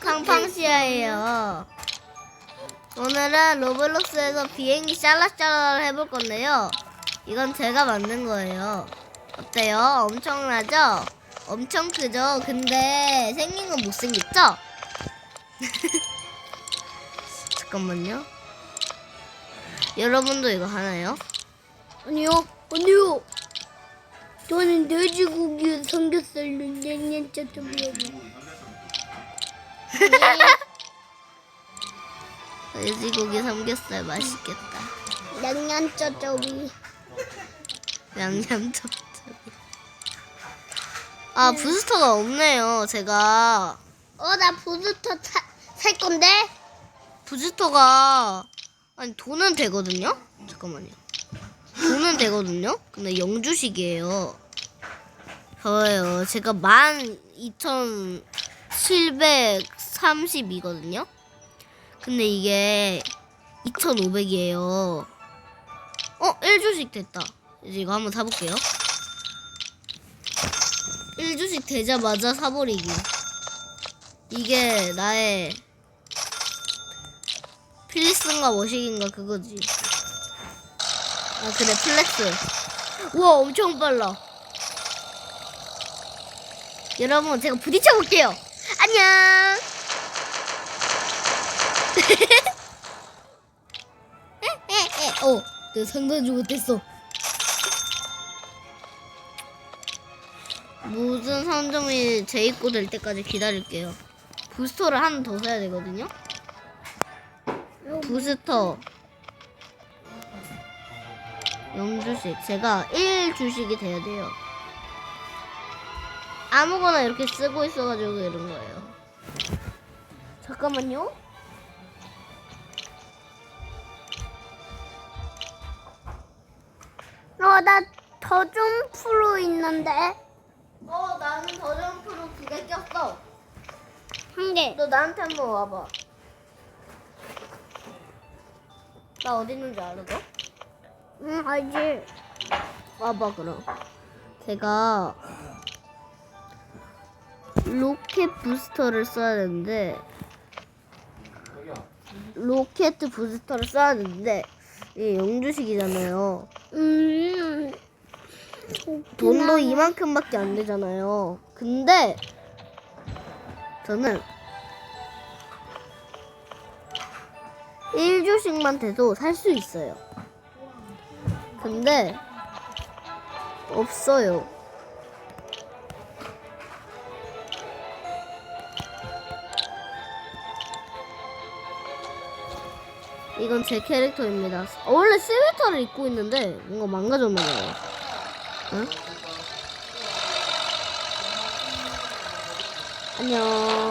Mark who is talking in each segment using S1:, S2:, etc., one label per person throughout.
S1: 캉팡시아예요. 오늘은 로블록스에서 비행기 샬라샬라를 해볼 건데요. 이건 제가 만든 거예요. 어때요? 엄청나죠? 엄청 크죠? 근데 생긴 건 못생겼죠? 잠깐만요. 여러분도 이거 하나요?
S2: 아니요, 아니요. 저는 돼지고기 삼겹살로 냉면 짜장면.
S1: 돼지고기 삼겹살 맛있겠다.
S2: 냉면 짜장면.
S1: 양념 찹찹이. 아 부스터가 없네요. 제가
S2: 어, 나 부스터 사, 살 건데?
S1: 부스터가 아니 돈은 되거든요. 잠깐만요. 돈은 되거든요. 근데 영주식이에요. 저예요. 제가 만 이천 칠백 삼십이거든요. 근데 이게 이천오백이에요. 어, 1주식 됐다. 이제 이거 한번 사볼게요. 1주식 되자마자 사버리기. 이게 나의 필리스인가 머식인가 그거지. 아 그래 플렉스. 우와 엄청 빨라. 여러분 제가 부딪혀 볼게요. 안녕. 어, 내 상단지 못했어. 모든 상점이 재입고 될 때까지 기다릴게요. 부스터를 하나 더 사야 되거든요. 부스터 0주식 제가 1주식이 돼야 돼요 아무거나 이렇게 쓰고 있어가지고 이런 거예요 잠깐만요
S2: 어, 나더좀 프로 있는데?
S1: 어 나는 더점프로 두 개 꼈어
S2: 한 개.
S1: 너 나한테 한번 와봐 나 어디 있는지 알아 너?
S2: 응, 알지.
S1: 와봐 그럼 제가 로켓 부스터를 써야 되는데 로켓 부스터를 써야 되는데 이게 영주식이잖아요
S2: 음.
S1: 돈도 이만큼밖에 안 되잖아요 근데 저는 1주씩만 돼도 살 수 있어요 근데 없어요 이건 제 캐릭터입니다. 어, 원래 스웨터를 입고 있는데 뭔가 망가졌나 봐요. 응? 안녕.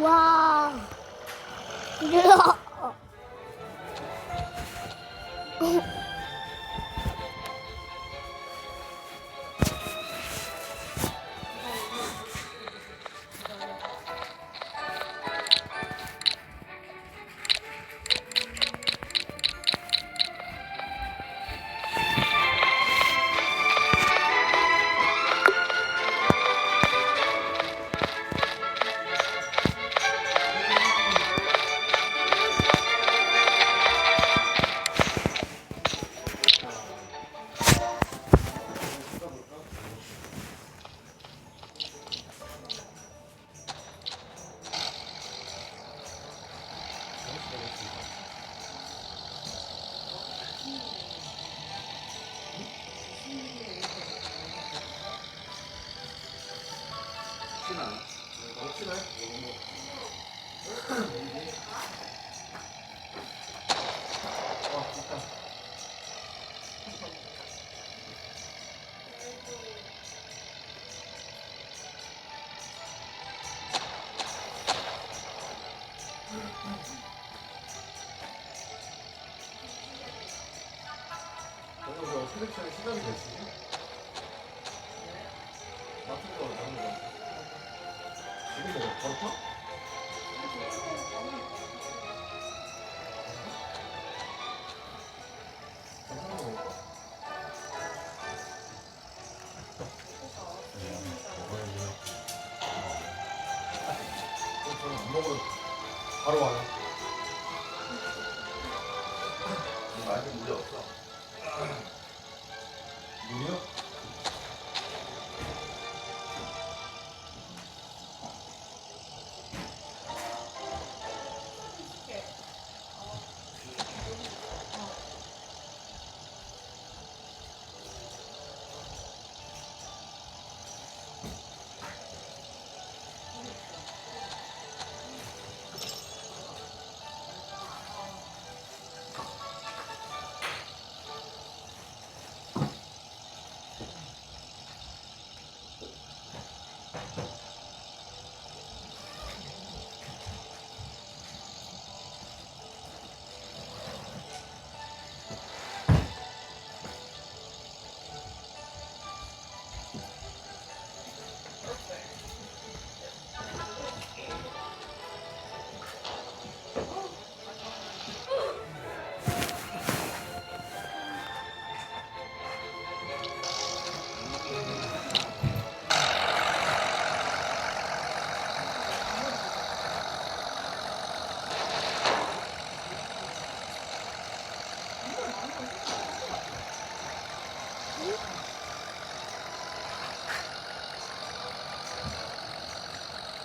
S2: 哇不 와. 으아.
S3: 저거 바로 타?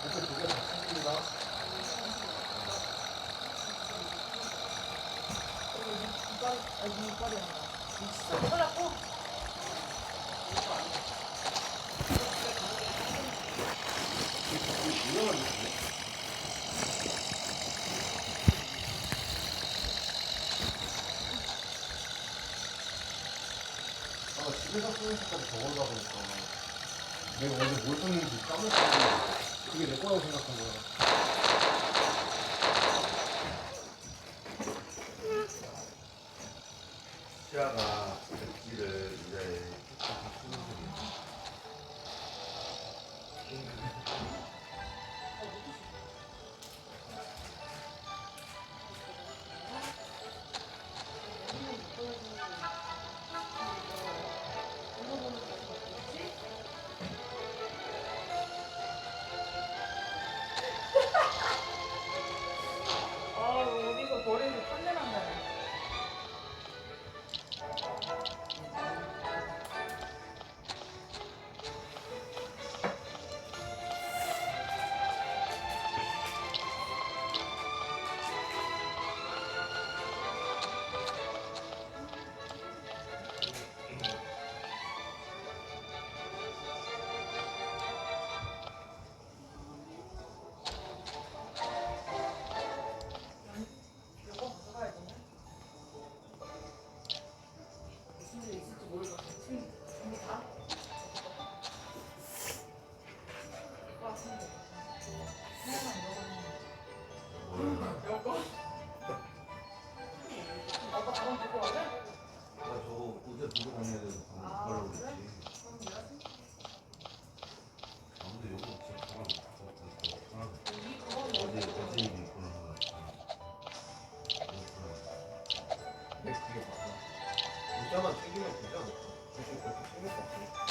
S3: 이렇게 두개 맞춥니다. 아, 집에서 쓰는 것까지 저걸로 보니까 내가 어제 뭘 썼는지 까먹고 그게 내 거라고 생각한 거야.
S4: 시아가 백지를 이제
S3: 그게 맞아. 문자만 챙기면 되지 않을까? 굳이 그렇게 챙길 거 없으니까.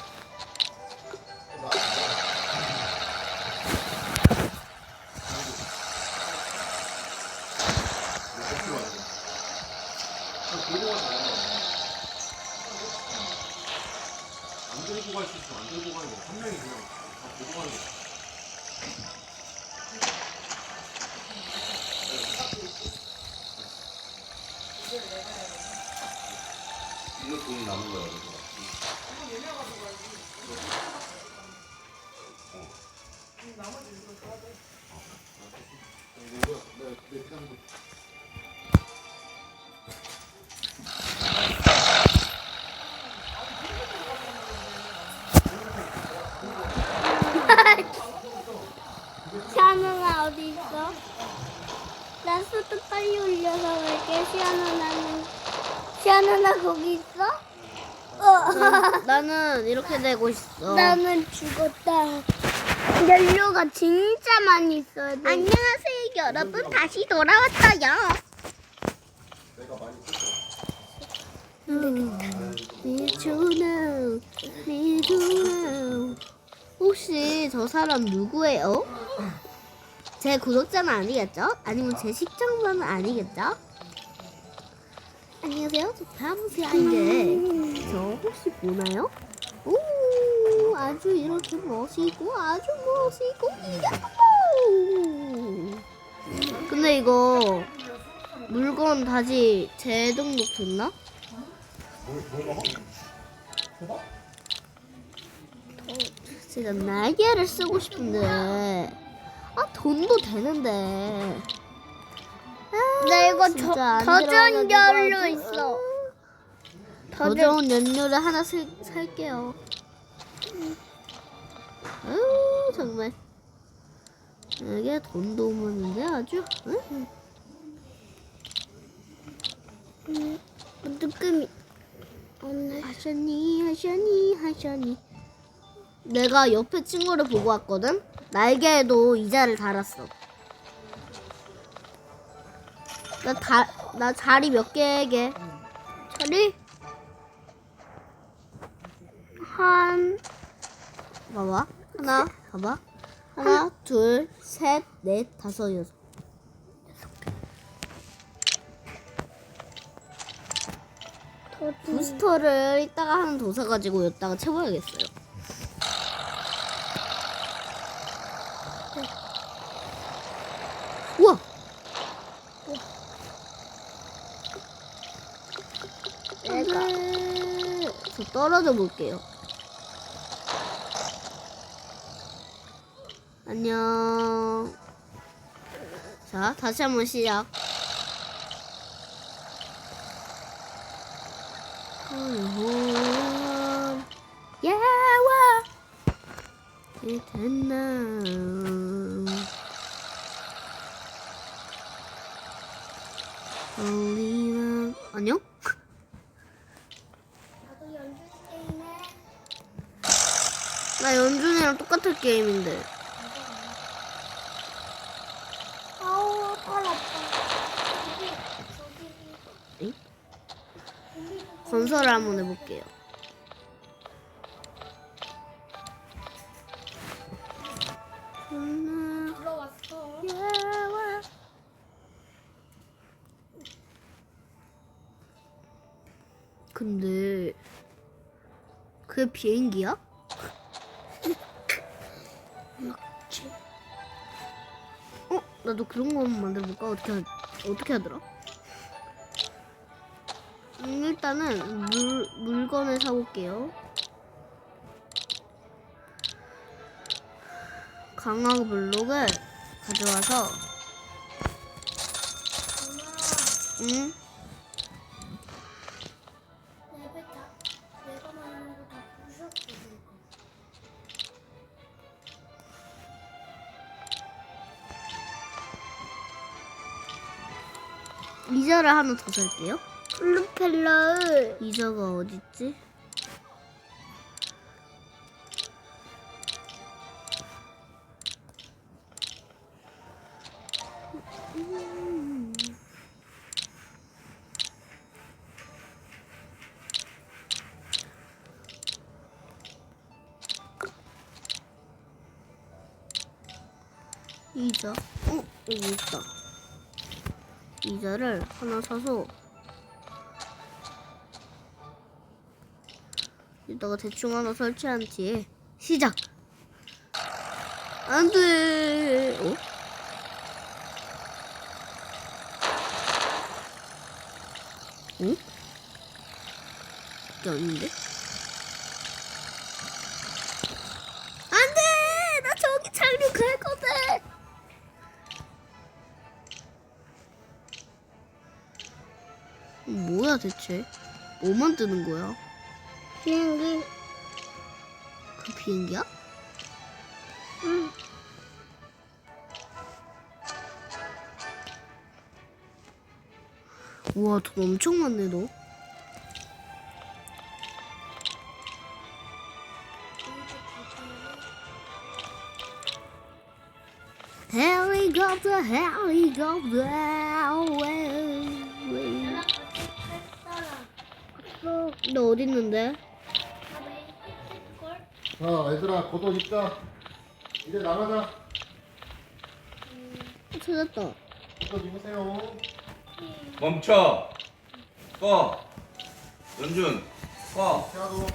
S2: 시아누나 어디 있어? 나 수도 빨리 올려서 갈게. 시아누나는 시아누나 거기 있어? 어.
S1: 나는 이렇게 되고 있어.
S2: 나는 죽었다. 연료가 진짜 많이 있어야 돼. 안녕하세요, 여러분. 다시 돌아왔어요.
S3: 많이 썼어.
S1: 미주나 미주나 혹시 저 사람 누구예요? 제 구독자는 아니겠죠? 아니면 제 시청자는 아니겠죠? 안녕하세요. 저 바보새인데 저 혹시 보나요? 오 아주 이렇게 멋있고 아주 멋있고 이야 근데 이거 물건 다시 재등록 됐나? 제가 날개를 쓰고 싶은데 아 돈도 되는데 아,
S2: 나 이거 저,
S1: 진짜 안
S2: 더전
S1: 들어가지고
S2: 연료
S1: 아주-
S2: 있어.
S1: 더 좋은 연료를 하나 살, 살게요 아유 정말 이게 돈도 없는데 아주 응?
S2: 음, 느낌이. 오늘
S1: 하셔니 하셔니 하셔니 내가 옆에 친구를 보고 왔거든 날개에도 이자를 달았어 나, 다, 나 자리 몇 개게?
S2: 저리? 한
S1: 봐봐. 하나 봐봐. 하나 둘셋 넷 다섯 여섯.
S2: 더
S1: 부스터를 이따가 하는 도사 가지고 여기다가 채워야겠어요 우와
S2: 내가
S1: 네, 저 떨어져 볼게요. 안녕. 자, 다시 한번 시작. 야와 올리와 안녕?
S2: 나도 연주 게임해.
S1: 나 연준이랑 똑같은 게임인데.
S2: 아우.
S1: 응? 건설을 한번 해볼게요. 근데 그게 비행기야? 나도 그런 거 한번 만들어볼까? 어떻게 하, 어떻게 하더라? 음, 일단은 물 물건을 사올게요. 강화 블록을 가져와서 응? 이자를 하나 더 살게요. 플루펠러 이자가 어딨지? 이자 어 여기 있다 이자를 하나 사서 여기다가 대충 하나 설치한 뒤에 시작 안 돼 어? 응? 그게 아닌데? 뭐야 대체? 뭐 만드는 거야? 비행기. 그 비행기야? 응. 우와 돈 엄청 많네 너. 헬리콥터 헬리콥터 너 어디 있는데?
S3: 자 얘들아 겉옷 입자. 이제 나가자.
S1: 어, 찾았다.
S3: 겉옷 입으세요.
S4: 멈춰. 꺼 연준 꺼
S3: 태아도